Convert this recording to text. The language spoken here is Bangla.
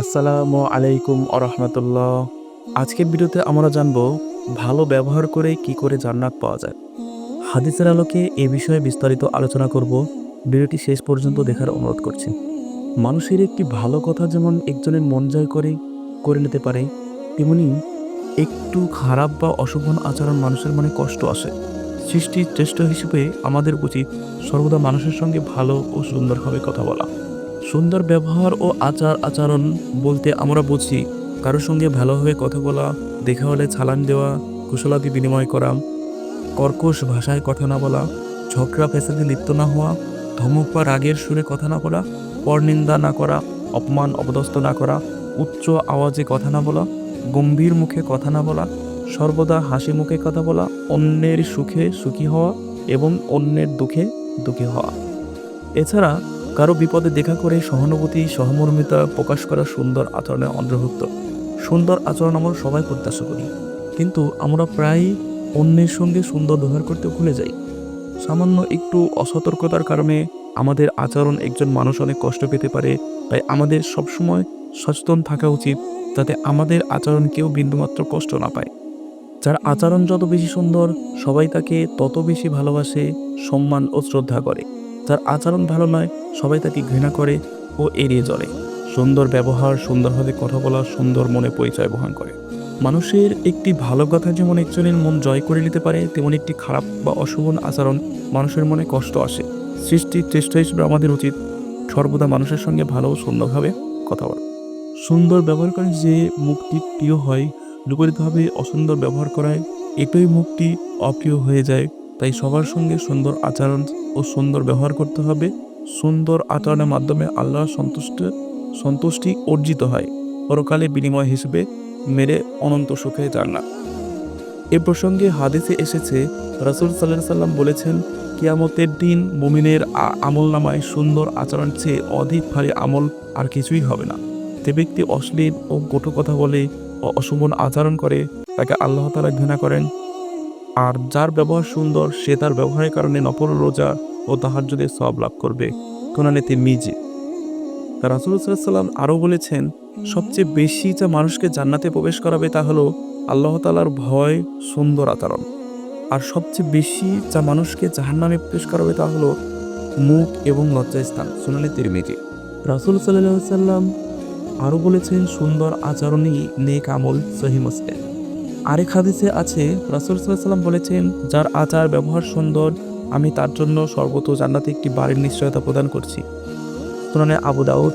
আসসালামু আলাইকুম আরহামতুল্লাহ। আজকের ভিডিওতে আমরা জানব, ভালো ব্যবহার করে কি করে জান্নাত পাওয়া যায়। হাদিসের আলোকে এ বিষয়ে বিস্তারিত আলোচনা করব। ভিডিওটি শেষ পর্যন্ত দেখার অনুরোধ করছি। মানুষের একটি ভালো কথা যেমন একজনের মন জয় করে করে নিতে পারে, তেমনি একটু খারাপ বা অশোভন আচরণ মানুষের মনে কষ্ট আসে। সৃষ্টির চেষ্টা হিসেবে আমাদের উচিত সর্বদা মানুষের সঙ্গে ভালো ও সুন্দরভাবে কথা বলা। সুন্দর ব্যবহার ও আচার আচরণ বলতে আমরা বুঝি। কারোর সঙ্গে ভালোভাবে কথা বলা, দেখা হলে ছালান দেওয়া, কুশলাদি বিনিময় করা, কর্কশ ভাষায় কথা না বলা, ঝগড়া ফেসাদে লিপ্ত না হওয়া, ধমক বা রাগের সুরে কথা না বলা, পরনিন্দা না করা, অপমান অপদস্থ না করা, উচ্চ আওয়াজে কথা না বলা, গম্ভীর মুখে কথা না বলা, সর্বদা হাসি মুখে কথা বলা, অন্যের সুখে সুখী হওয়া এবং অন্যের দুঃখে দুঃখী হওয়া। এছাড়া কারও বিপদে দেখা করে সহানুভূতি, সহমর্মিতা প্রকাশ করা সুন্দর আচরণের অন্তর্ভুক্ত। সুন্দর আচরণ আমরা সবাই প্রত্যাশা করি। কিন্তু আমরা প্রায়ই অন্যের সঙ্গে সুন্দর ব্যবহার করতে ভুলে যাই। সামান্য একটু অসতর্কতার কারণে আমাদের আচরণ একজন মানুষ অনেক কষ্ট পেতে পারে। তাই আমাদের সবসময় সচেতন থাকা উচিত যাতে আমাদের আচরণ কেউ বিন্দুমাত্র কষ্ট না পায়। যার আচরণ যত বেশি সুন্দর, সবাই তাকে তত বেশি ভালোবাসে, সম্মান ও শ্রদ্ধা করে। যার আচরণ ভালো নয়, সবাই তাকে ঘৃণা করে ও এড়িয়ে চলে। সুন্দর ব্যবহার সুন্দরভাবে কথা বলা, সুন্দর মনে পরিচয় বহন করে। মানুষের একটি ভালো কথা যেমন একজনের মন জয় করে নিতে পারে, তেমন একটি খারাপ বা অশোভন আচরণ মানুষের মনে কষ্ট আসে। সৃষ্টির চেষ্টা হিসেবে আমাদের উচিত সর্বদা মানুষের সঙ্গে ভালো ও সুন্দরভাবে কথা বলা। সুন্দর ব্যবহার করে যে মুখটি প্রিয় হয়, বিপরীতভাবে অসুন্দর ব্যবহার করায় এটাই মুখটি অপ্রিয় হয়ে যায়। তাই সবার সঙ্গে সুন্দর আচরণ ও সুন্দর ব্যবহার করতে হবে। সুন্দর আচরণের মাধ্যমে আল্লাহর সন্তুষ্ট, সন্তুষ্টি অর্জিত হয়। পরকালে বিনিময় হিসেবে মেরে অনন্ত সুখে যান না এ প্রসঙ্গে হাদিসে এসেছে, রাসুল সাল্লাহ সাল্লাম বলেছেন, কিয়ামতের দিন মুমিনের আমল নামায় সুন্দর আচরণ চেয়ে অধিক ভারী আমল আর কিছুই হবে না। যে ব্যক্তি অশ্লীল ও কটু কথা বলে ও অশুভন আচরণ করে, তাকে আল্লাহ তালা ঘৃণা করেন আর যার ব্যবহার সুন্দর, সে তার ব্যবহারের কারণে নফল রোজা ও তাহার যদি সব লাভ করবে। কোরআনে মিজি। রাসুল সাল্লাম আরও বলেছেন, সবচেয়ে বেশি যা মানুষকে জান্নাতে প্রবেশ করাবে তা হলো আল্লাহ তালার ভয়, সুন্দর আচরণ। আর সবচেয়ে বেশি যা মানুষকে জাহান্নামে প্রবেশ করাবে তা হলো মুখ এবং লজ্জায় লজ্জাস্থান সুনানি তিরমিজি। রাসুল সাল্লাহ সাল্লাম আরও বলেছেন, সুন্দর আচরণই নেক আমল, সহি মুসলিম। আরেক হাদিসে আছে, রাসুল সাল্লাম বলেছেন, যার আচার ব্যবহার সুন্দর, আমি তার জন্য সর্বত জান্নাতে একটি বাড়ির নিশ্চয়তা প্রদান করছি। সুনানে আবু দাউদ